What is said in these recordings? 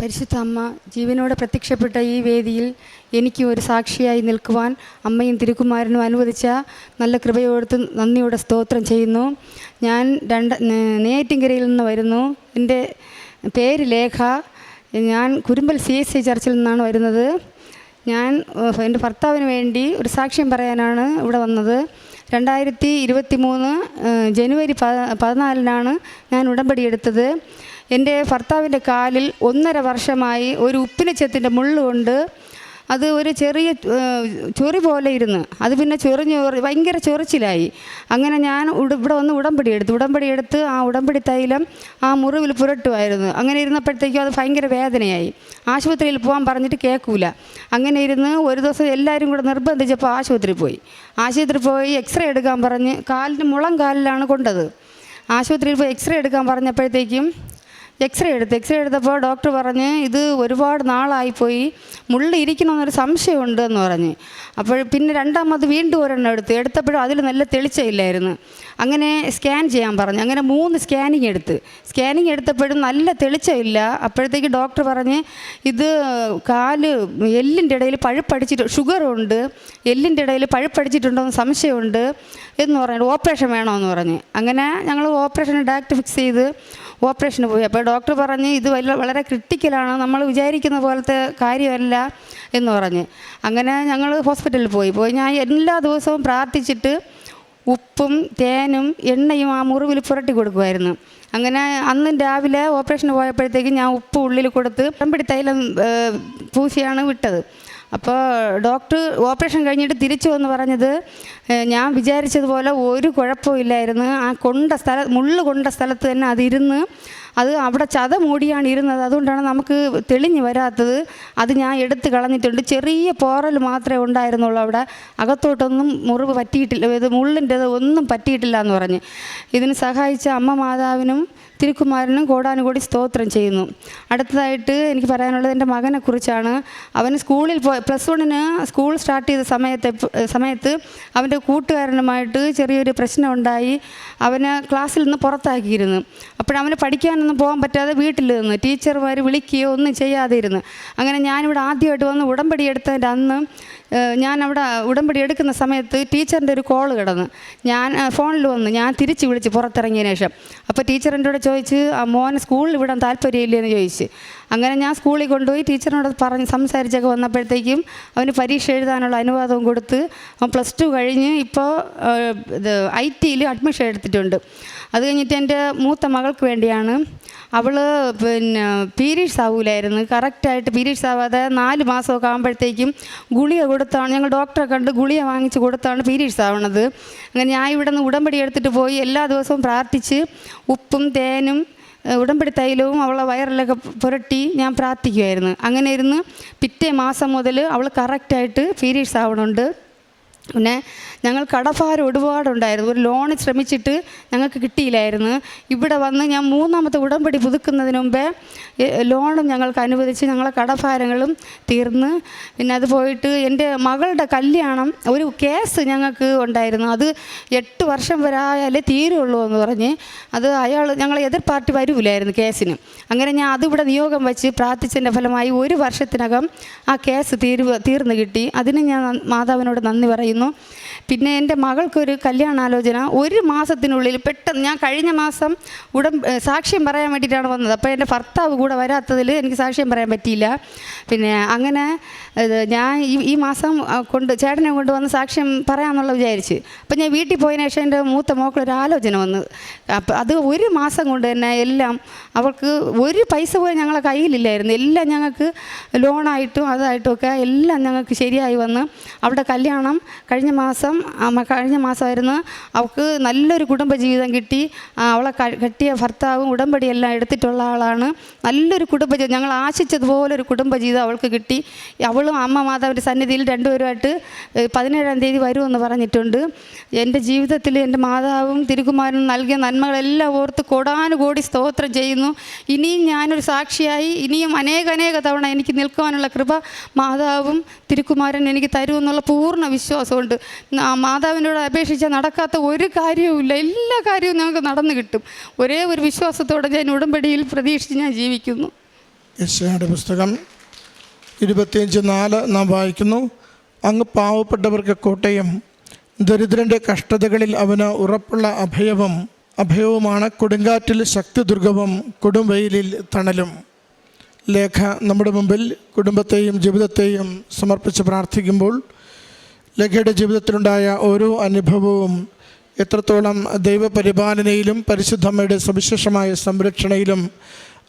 പരിശുദ്ധ അമ്മ ജീവനോടെ പ്രത്യക്ഷപ്പെട്ട ഈ വേദിയിൽ എനിക്ക് ഒരു സാക്ഷിയായി നിൽക്കുവാൻ അമ്മയും തിരുക്കുമാരനും അനുവദിച്ച നല്ല കൃപയോടുത്ത് നന്ദിയോടെ സ്തോത്രം ചെയ്യുന്നു. ഞാൻ രണ്ട് നെയ്യാറ്റിങ്കരയിൽ നിന്ന് വരുന്നു. എന്റെ പേര് ലേഖ. ഞാൻ കുരുമ്പൽ സി എസ് സി ചർച്ചിൽ നിന്നാണ് വരുന്നത്. ഞാൻ എന്റെ ഭർത്താവിന് വേണ്ടി ഒരു സാക്ഷ്യം പറയാനാണ് ഇവിടെ വന്നത്. രണ്ടായിരത്തി ഇരുപത്തി മൂന്ന് ജനുവരി പതിനാലിനാണ് ഞാൻ ഉടമ്പടി എടുത്തത്. എന്റെ ഭർത്താവിന്റെ കാലിൽ ഒന്നര വർഷമായി ഒരു ഉപ്പിനച്ചത്തിന്റെ മുള്ളുകൊണ്ട് അത് ഒരു ചെറിയ ചൊറി പോലെ ഇരുന്ന്. അത് പിന്നെ ചൊറിഞ്ഞ് ചൊറി ഭയങ്കര ചൊറിച്ചിലായി. അങ്ങനെ ഞാൻ ഇവിടെ വന്ന് ഉടമ്പടി എടുത്തു. ഉടമ്പടി എടുത്ത് ആ ഉടമ്പടി തൈലം ആ മുറിവിൽ പുരട്ടുമായിരുന്നു. അങ്ങനെ ഇരുന്നപ്പോഴത്തേക്കും അത് ഭയങ്കര വേദനയായി. ആശുപത്രിയിൽ പോകാൻ പറഞ്ഞിട്ട് കേൾക്കൂല. അങ്ങനെ ഇരുന്ന് ഒരു ദിവസം എല്ലാവരും കൂടെ നിർബന്ധിച്ചപ്പോൾ ആശുപത്രി പോയി. ആശുപത്രി പോയി എക്സ്റേ എടുക്കാൻ പറഞ്ഞ് കാലിന് മുളം കാലിലാണ് കൊണ്ടത്. ആശുപത്രിയിൽ പോയി എക്സ്റേ എടുക്കാൻ പറഞ്ഞപ്പോഴത്തേക്കും എക്സ്റേ എടുത്ത് എക്സ്റേ എടുത്തപ്പോൾ ഡോക്ടർ പറഞ്ഞ് ഇത് ഒരുപാട് നാളായിപ്പോയി. മുള്ളി ഇരിക്കണമെന്നൊരു സംശയമുണ്ട് എന്ന് പറഞ്ഞ്. അപ്പോൾ പിന്നെ രണ്ടാമത് വീണ്ടും ഒരെണ്ണം എടുത്തു. എടുത്തപ്പോഴും അതിൽ നല്ല തെളിച്ചയില്ലായിരുന്നു അങ്ങനെ സ്കാൻ ചെയ്യാൻ പറഞ്ഞു. അങ്ങനെ മൂന്ന് സ്കാനിങ് എടുത്ത്. സ്കാനിങ് എടുത്തപ്പോഴും നല്ല തെളിച്ചമില്ല. അപ്പോഴത്തേക്ക് ഡോക്ടർ പറഞ്ഞ് ഇത് കാൽ എല്ലിന്റെ ഇടയിൽ പഴുപ്പടിച്ചിട്ട് ഷുഗറുണ്ട്. എല്ലിന്റെ ഇടയിൽ പഴുപ്പടിച്ചിട്ടുണ്ടോ എന്ന് സംശയമുണ്ട്. എന്ന് പറഞ്ഞു ഓപ്പറേഷൻ വേണമെന്ന് പറഞ്ഞ്. അങ്ങനെ ഞങ്ങൾ ഓപ്പറേഷൻ ഡയറക്റ്റ് ഫിക്സ് ചെയ്ത് ഓപ്പറേഷന് പോയി. അപ്പോൾ ഡോക്ടർ പറഞ്ഞ് ഇത് വളരെ ക്രിട്ടിക്കലാണ് നമ്മൾ വിചാരിക്കുന്ന പോലത്തെ കാര്യമല്ല എന്ന് പറഞ്ഞ്. അങ്ങനെ ഞങ്ങൾ ഹോസ്പിറ്റലിൽ പോയി. പോയി ഞാൻ എല്ലാ ദിവസവും പ്രാർത്ഥിച്ചിട്ട് ഉപ്പും തേനും എണ്ണയും ആ മുറിവിൽ പുരട്ടി കൊടുക്കുമായിരുന്നു. അങ്ങനെ അന്ന് രാവിലെ ഓപ്പറേഷന് പോയപ്പോഴത്തേക്ക് ഞാൻ ഉപ്പ് ഉള്ളിൽ കൊടുത്ത് ഉടമ്പടി തൈലം പൂശിയാണ് വിട്ടത്. അപ്പോൾ ഡോക്ടർ ഓപ്പറേഷൻ കഴിഞ്ഞിട്ട് തിരിച്ചു വന്ന് പറഞ്ഞത് ഞാൻ വിചാരിച്ചതുപോലെ ഒരു കുഴപ്പമില്ലായിരുന്നു ആ കൊണ്ട സ്ഥല മുള്ളു കൊണ്ട സ്ഥലത്ത് തന്നെ അതിരുന്ന് അത് അവിടെ ചത മൂടിയാണ് ഇരുന്നത്. അതുകൊണ്ടാണ് നമുക്ക് തെളിഞ്ഞു വരാത്തത്. അത് ഞാൻ എടുത്ത് കളഞ്ഞിട്ടുണ്ട്. ചെറിയ പോറൽ മാത്രമേ ഉണ്ടായിരുന്നുള്ളൂ അവിടെ. അകത്തോട്ടൊന്നും മുറിവ് പറ്റിയിട്ടില്ല. ഇത് മുള്ളിന്റെത് ഒന്നും പറ്റിയിട്ടില്ല എന്ന് പറഞ്ഞ്. ഇതിന് സഹായിച്ച അമ്മ മാതാവിനും തിരുക്കുമാരനും കോടാനുകൂടി സ്തോത്രം ചെയ്യുന്നു. അടുത്തതായിട്ട് എനിക്ക് പറയാനുള്ളത് എന്റെ മകനെക്കുറിച്ചാണ് അവന് സ്കൂളിൽ പോയി പ്ലസ് വണ്ണിന് സ്കൂൾ സ്റ്റാർട്ട് ചെയ്ത സമയത്ത് സമയത്ത് അവന്റെ കൂട്ടുകാരനുമായിട്ട് ചെറിയൊരു പ്രശ്നമുണ്ടായി. അവനെ ക്ലാസ്സിൽ നിന്ന് പുറത്താക്കിയിരുന്നു. അപ്പോഴവന് പഠിക്കാനൊന്നും പോകാൻ പറ്റാതെ വീട്ടിൽ നിന്ന് ടീച്ചർമാർ വിളിക്കുകയോ ഒന്നും ചെയ്യാതെ ഇരുന്ന് അങ്ങനെ ഞാനിവിടെ ആദ്യമായിട്ട് വന്ന് ഉടമ്പടി എടുത്തതിന്റെ അന്ന് ഞാൻ അവിടെ ഉടമ്പടി എടുക്കുന്ന സമയത്ത് ടീച്ചറിന്റെ ഒരു കോൾ കിടന്ന്. ഞാൻ ഫോണിൽ വന്ന് ഞാൻ തിരിച്ച് വിളിച്ച് പുറത്തിറങ്ങിയതിന് ശേഷം. അപ്പോൾ ടീച്ചർ എന്റെ കൂടെ ചോദിച്ച് ആ മോനെ സ്കൂളിൽ വിടാൻ താല്പര്യമില്ലെന്ന് ചോദിച്ച്. അങ്ങനെ ഞാൻ സ്കൂളിൽ കൊണ്ടുപോയി ടീച്ചറിനോട് പറഞ്ഞ് സംസാരിച്ചൊക്കെ വന്നപ്പോഴത്തേക്കും അവന് പരീക്ഷ എഴുതാനുള്ള അനുവാദവും കൊടുത്ത് അവൻ പ്ലസ് ടു കഴിഞ്ഞ് ഇപ്പോൾ ഇത് ഐ ടിയിൽ അഡ്മിഷൻ എടുത്തിട്ടുണ്ട്. അത് കഴിഞ്ഞിട്ട് എന്റെ മൂത്ത മകൾക്ക് വേണ്ടിയാണ് അവൾ പിന്നെ പീരീഡ്സ് ആവൂലായിരുന്നു. കറക്റ്റായിട്ട് പീരീഡ്സ് ആവാതെ നാല് മാസമൊക്കെ ആകുമ്പോഴത്തേക്കും ഗുളിക കൊടുത്താണ്. ഞങ്ങൾ ഡോക്ടറെ കണ്ട് ഗുളിക വാങ്ങിച്ച് കൊടുത്താണ് പീരീഡ്സ് ആവണത്. അങ്ങനെ ഞാൻ ഇവിടെ നിന്ന് ഉടമ്പടി എടുത്തിട്ട് പോയി എല്ലാ ദിവസവും പ്രാർത്ഥിച്ച് ഉപ്പും തേനും ഉടമ്പടി തൈലവും അവളെ വയറിലൊക്കെ പുരട്ടി ഞാൻ പ്രാർത്ഥിക്കുമായിരുന്നു അങ്ങനെ ഇരുന്ന് പിറ്റേ മാസം മുതൽ അവൾ കറക്റ്റായിട്ട് പീരീഡ്സ് ആവണുണ്ട്. പിന്നെ ഞങ്ങൾ കടഭാരം ഒരുപാടുണ്ടായിരുന്നു. ഒരു ലോൺ ശ്രമിച്ചിട്ട് ഞങ്ങൾക്ക് കിട്ടിയില്ലായിരുന്നു. ഇവിടെ വന്ന് ഞാൻ മൂന്നാമത്തെ ഉടമ്പടി പുതുക്കുന്നതിന് മുമ്പേ ലോണും ഞങ്ങൾക്ക് അനുവദിച്ച് ഞങ്ങളെ കടഭാരങ്ങളും തീർന്ന്. പിന്നെ അത് പോയിട്ട് എന്റെ മകളുടെ കല്യാണം ഒരു കേസ് ഞങ്ങൾക്ക് ഉണ്ടായിരുന്നു. അത് എട്ട് വർഷം വരെ ആയാലേ തീരുള്ളൂ എന്ന് പറഞ്ഞ് അത് അയാൾ ഞങ്ങളെ എതിർ പാർട്ടി വരൂലായിരുന്നു കേസിന്. അങ്ങനെ ഞാൻ അതിവിടെ നിയോഗം വെച്ച് പ്രാർത്ഥിച്ചതിന്റെ ഫലമായി ഒരു വർഷത്തിനകം ആ കേസ് തീരുവ തീർന്നു കിട്ടി. അതിന് ഞാൻ മാതാവിനോട് നന്ദി പറയുന്നു. പിന്നെ എന്റെ മകൾക്കൊരു കല്യാണാലോചന. ഒരു മാസത്തിനുള്ളിൽ പെട്ടെന്ന് ഞാൻ കഴിഞ്ഞ മാസം ഉടൻ സാക്ഷ്യം പറയാൻ വേണ്ടിയിട്ടാണ് വന്നത്. അപ്പോൾ എന്റെ ഭർത്താവ് കൂടെ വരാത്തതിൽ എനിക്ക് സാക്ഷ്യം പറയാൻ പറ്റിയില്ല. പിന്നെ അങ്ങനെ ഞാൻ ഈ മാസം കൊണ്ട് ചേട്ടനെ കൊണ്ട് വന്ന് സാക്ഷ്യം പറയാമെന്നുള്ള വിചാരിച്ച്. അപ്പം ഞാൻ വീട്ടിൽ പോയതിനു ശേഷം എന്റെ മൂത്ത മോക്കളൊരു ആലോചന വന്ന്. അപ്പം അത് ഒരു മാസം കൊണ്ട് തന്നെ എല്ലാം അവൾക്ക് ഒരു പൈസ പോലും ഞങ്ങളെ കയ്യിലില്ലായിരുന്നു. എല്ലാം ഞങ്ങൾക്ക് ലോണായിട്ടും അതായിട്ടും ഒക്കെ എല്ലാം ഞങ്ങൾക്ക് ശരിയായി വന്ന്. അവിടെ കല്യാണം കഴിഞ്ഞ മാസം കഴിഞ്ഞ മാസമായിരുന്നു അവൾക്ക് നല്ലൊരു കുടുംബജീവിതം കിട്ടി. അവളെ കെട്ടിയ ഭർത്താവും ഉടമ്പടിയെല്ലാം എടുത്തിട്ടുള്ള ആളാണ്. നല്ലൊരു കുടുംബജീവിതം ഞങ്ങൾ ആശിച്ചതുപോലെ ഒരു കുടുംബജീവിതം അവൾക്ക് കിട്ടി. അവളും അമ്മ മാതാവിന്റെ സന്നിധിയിൽ രണ്ടുപേരുമായിട്ട് പതിനേഴാം തീയതി വരുമെന്ന് പറഞ്ഞിട്ടുണ്ട്. എന്റെ ജീവിതത്തിൽ എന്റെ മാതാവും തിരുകുമാരനും നൽകിയ നന്മകളെല്ലാം ഓർത്ത് കോടാനുകോടി സ്തോത്രം ചെയ്യുന്നു. ഇനിയും ഞാനൊരു സാക്ഷിയായി ഇനിയും അനേകനേക അനേക തവണ എനിക്ക് നിൽക്കുവാനുള്ള കൃപ മാതാവും തിരുക്കുമാരൻ എനിക്ക് തരുമെന്നുള്ള പൂർണ വിശ്വാസമുണ്ട്. മാതാവിനോട് അപേക്ഷിച്ച് നടക്കാത്ത ഒരു കാര്യവുമില്ല എല്ലാ കാര്യവും ഞങ്ങൾക്ക് നടന്നു കിട്ടും. ഒരേ ഒരു വിശ്വാസത്തോടെ ഞാൻ ഉടമ്പടിയിൽ പ്രതീക്ഷിച്ച് ഞാൻ ജീവിക്കുന്നു. യശയുടെ പുസ്തകം ഇരുപത്തിയഞ്ച് നാല് നാം വായിക്കുന്നു. അങ്ങ് പാവപ്പെട്ടവർക്ക് കോട്ടയം ദരിദ്രന്റെ കഷ്ടതകളിൽ അവന് ഉറപ്പുള്ള അഭയവും അഭയവുമാണ് കൊടുങ്കാറ്റിൽ ശക്തി ദുർഗവും കൊടുംവെയിലിൽ തണലും. ലേഖ നമ്മുടെ മുമ്പിൽ കുടുംബത്തെയും ജീവിതത്തെയും സമർപ്പിച്ച് പ്രാർത്ഥിക്കുമ്പോൾ ലേഖയുടെ ജീവിതത്തിലുണ്ടായ ഓരോ അനുഭവവും എത്രത്തോളം ദൈവപരിപാലനയിലും പരിശുദ്ധമ്മയുടെ സവിശേഷമായ സംരക്ഷണയിലും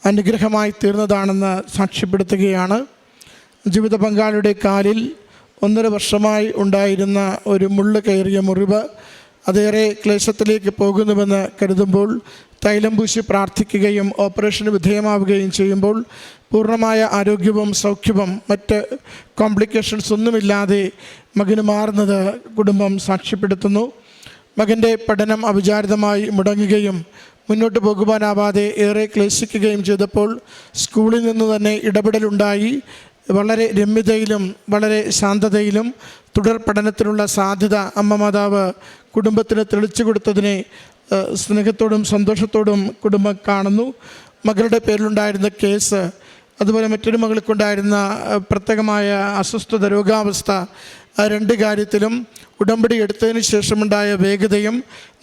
അനുഗ്രഹമായി തീർന്നതാണെന്ന് സാക്ഷ്യപ്പെടുത്തുകയാണ്. ജീവിത പങ്കാളിയുടെ കാലിൽ ഒന്നര വർഷമായി ഉണ്ടായിരുന്ന ഒരു മുള്ളു കയറിയ മുറിവ് അതേറെ ക്ലേശത്തിലേക്ക് പോകുന്നുവെന്ന് കരുതുമ്പോൾ തൈലം പൂശി പ്രാർത്ഥിക്കുകയും ഓപ്പറേഷന് വിധേയമാവുകയും ചെയ്യുമ്പോൾ പൂർണമായ ആരോഗ്യവും സൗഖ്യവും മറ്റ് കോംപ്ലിക്കേഷൻസ് ഒന്നുമില്ലാതെ മകന് മാറുന്നത് കുടുംബം സാക്ഷ്യപ്പെടുത്തുന്നു. മകന്റെ പഠനം അവിചാരിതമായി മുടങ്ങുകയും മുന്നോട്ട് പോകുവാനാവാതെ ഏറെ ക്ലേശിക്കുകയും ചെയ്തപ്പോൾ സ്കൂളിൽ നിന്ന് തന്നെ ഇടപെടലുണ്ടായി. വളരെ രമ്യതയിലും വളരെ ശാന്തതയിലും തുടർ പഠനത്തിനുള്ള സാധ്യത അമ്മ മാതാവ് കുടുംബത്തിന് തെളിച്ചു കൊടുത്തതിനെ സ്നേഹത്തോടും സന്തോഷത്തോടും കുടുംബം കാണുന്നു. മകളുടെ പേരിലുണ്ടായിരുന്ന കേസ് അതുപോലെ മറ്റൊരു മകൾക്കുണ്ടായിരുന്ന പ്രത്യേകമായ അസ്വസ്ഥത രോഗാവസ്ഥ ആ രണ്ട് കാര്യത്തിലും ഉടമ്പടി എടുത്തതിന് ശേഷമുണ്ടായ വേഗതയും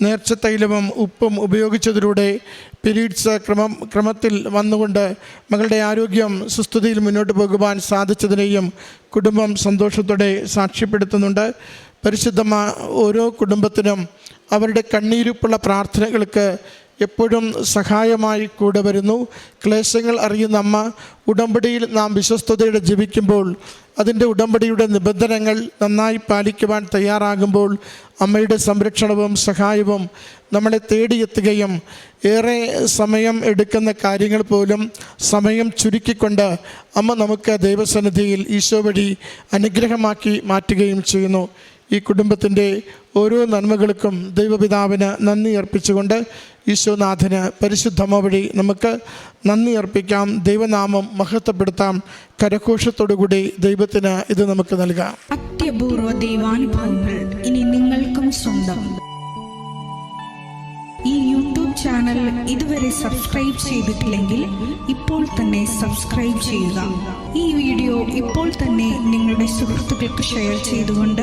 നേർച്ച തൈലവും ഉപ്പും ഉപയോഗിച്ചതിലൂടെ പിരീഡ്സ് ക്രമം ക്രമത്തിൽ വന്നുകൊണ്ട് മകളുടെ ആരോഗ്യം സുസ്ഥിതിയിൽ മുന്നോട്ട് പോകുവാൻ സാധിച്ചതിനെയും കുടുംബം സന്തോഷത്തോടെ സാക്ഷ്യപ്പെടുത്തുന്നുണ്ട്. പരിശുദ്ധമ്മ ഓരോ കുടുംബത്തിനും അവരുടെ കണ്ണീരുപ്പുള്ള പ്രാർത്ഥനകൾക്ക് എപ്പോഴും സഹായമായി കൂടെ വരുന്നു. ക്ലേശങ്ങൾ അറിയുന്ന അമ്മ ഉടമ്പടിയിൽ നാം വിശ്വസ്തയോടെ ജീവിക്കുമ്പോൾ അതിന്റെ ഉടമ്പടിയുടെ നിബന്ധനകൾ നന്നായി പാലിക്കുവാൻ തയ്യാറാകുമ്പോൾ അമ്മയുടെ സംരക്ഷണവും സഹായവും നമ്മളെ തേടിയെത്തുകയും ഏറെ സമയം എടുക്കുന്ന കാര്യങ്ങൾ പോലും സമയം ചുരുക്കിക്കൊണ്ട് അമ്മ നമുക്ക് ദൈവസന്നിധിയിൽ ഈശോ വഴി അനുഗ്രഹമാക്കി മാറ്റുകയും ചെയ്യുന്നു. ഈ കുടുംബത്തിന്റെ ഓരോ നന്മകൾക്കും ദൈവപിതാവിന് നന്ദി അർപ്പിച്ചുകൊണ്ട് ഈശോനാഥന് പരിശുദ്ധമ വഴി നമുക്ക് നന്ദി അർപ്പിക്കാം ദൈവനാമം മഹത്വപ്പെടുത്താം. കരഘോഷത്തോടുകൂടി ദൈവത്തിന് ഇത് നമുക്ക് നൽകാം. അത്യപൂർവ ദൈവാനുഭവങ്ങൾ ഇനി നിങ്ങൾക്കും സ്വന്തം. ഈ യൂട്യൂബ് ചാനൽ ഇതുവരെ സബ്സ്ക്രൈബ് ചെയ്തിട്ടില്ലെങ്കിൽ ഇപ്പോൾ തന്നെ സബ്സ്ക്രൈബ് ചെയ്യുക. ഈ വീഡിയോ ഇപ്പോൾ തന്നെ നിങ്ങളുടെ സുഹൃത്തുക്കൾക്ക് ഷെയർ ചെയ്തുകൊണ്ട്